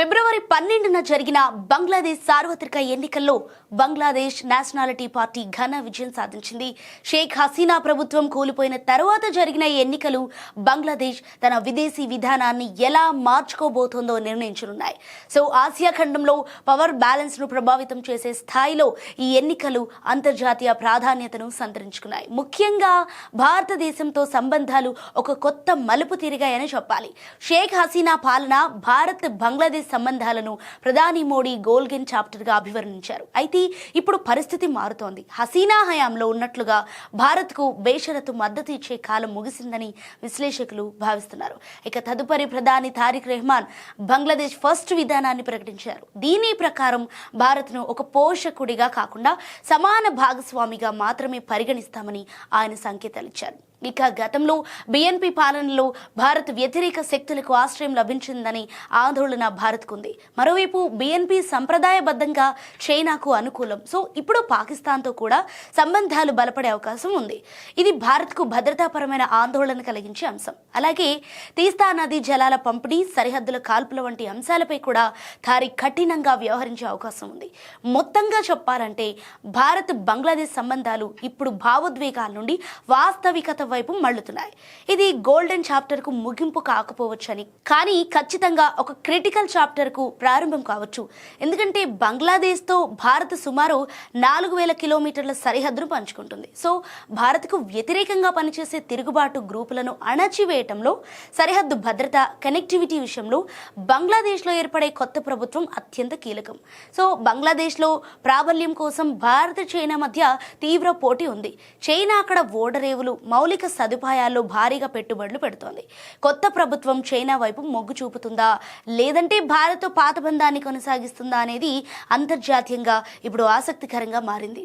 ఫిబ్రవరి పన్నెండున జరిగిన బంగ్లాదేశ్ సార్వత్రిక ఎన్నికల్లో బంగ్లాదేశ్ నేషనాలిటీ పార్టీ ఘన విజయం సాధించింది. షేక్ హసీనా ప్రభుత్వం కూలిపోయిన తర్వాత జరిగిన ఈ ఎన్నికలు బంగ్లాదేశ్ తన విదేశీ విధానాన్ని ఎలా మార్చుకోబోతోందో నిర్ణయించనున్నాయి. సో ఆసియా ఖండంలో పవర్ బ్యాలెన్స్ను ప్రభావితం చేసే స్థాయిలో ఈ ఎన్నికలు అంతర్జాతీయ ప్రాధాన్యతను సంతరించుకున్నాయి. ముఖ్యంగా భారతదేశంతో సంబంధాలు ఒక కొత్త మలుపు తిరిగాయని చెప్పాలి. షేక్ హసీనా పాలన భారత్ బంగ్లాదేశ్ సంబంధాలను ప్రధాని మోడీ గోల్గెన్ చాప్టర్గా అభివర్ణించారు. అయితే ఇప్పుడు పరిస్థితి మారుతోంది. హసీనా హయాంలో ఉన్నట్లుగా భారత్కు బేషరతు మద్దతు ఇచ్చే కాలం ముగిసిందని విశ్లేషకులు భావిస్తున్నారు. ఇక తదుపరి ప్రధాని తారిక్ రెహమాన్ బంగ్లాదేశ్ ఫస్ట్ విధానాన్ని ప్రకటించారు. దీని ప్రకారం భారత్ను ఒక పోషకుడిగా కాకుండా సమాన భాగస్వామిగా మాత్రమే పరిగణిస్తామని ఆయన సంకేతాలు ఇచ్చారు. ఇక గతంలో బిఎన్పి పాలనలో భారత్ వ్యతిరేక శక్తులకు ఆశ్రయం లభించిందని ఆందోళన భారత్కుంది. మరోవైపు బిఎన్పి సంప్రదాయబద్ధంగా చైనాకు అనుకూలం. సో ఇప్పుడు పాకిస్తాన్తో కూడా సంబంధాలు బలపడే అవకాశం ఉంది. ఇది భారత్కు భద్రతాపరమైన ఆందోళన కలిగించే అంశం. అలాగే తీస్తా నదీ జలాల పంపిణీ సరిహద్దుల కాల్పుల వంటి అంశాలపై కూడా తారి కఠినంగా వ్యవహరించే అవకాశం ఉంది. మొత్తంగా చెప్పాలంటే భారత్ బంగ్లాదేశ్ సంబంధాలు ఇప్పుడు భావోద్వేగాల నుండి వాస్తవికత వైపు మళ్ళుతున్నాయి. ఇది గోల్డెన్ చాప్టర్కు ముగింపు కాకపోవచ్చని. కానీ ఖచ్చితంగా ఒక క్రిటికల్ చాప్టర్కు ప్రారంభం కావచ్చు. ఎందుకంటే బంగ్లాదేశ్తో భారత్ సుమారు నాలుగు వేల కిలోమీటర్ల సరిహద్దును పంచుకుంటుంది. సో భారత్కు వ్యతిరేకంగా పనిచేసే తిరుగుబాటు గ్రూపులను అణచివేయటంలో సరిహద్దు భద్రత కనెక్టివిటీ విషయంలో బంగ్లాదేశ్లో ఏర్పడే కొత్త ప్రభుత్వం అత్యంత కీలకం. సో బంగ్లాదేశ్లో ప్రాబల్యం కోసం భారత్ చైనా మధ్య తీవ్ర పోటీ ఉంది. చైనా అక్కడ ఓడరేవులు మౌలిక మౌలిక సదుపాయాల్లో భారీగా పెట్టుబడులు పెడుతోంది. కొత్త ప్రభుత్వం చైనా వైపు మొగ్గు చూపుతుందా? లేదంటే భారత్ పాత బంధాన్ని కొనసాగిస్తుందా అనేది అంతర్జాతీయంగా ఇప్పుడు ఆసక్తికరంగా మారింది.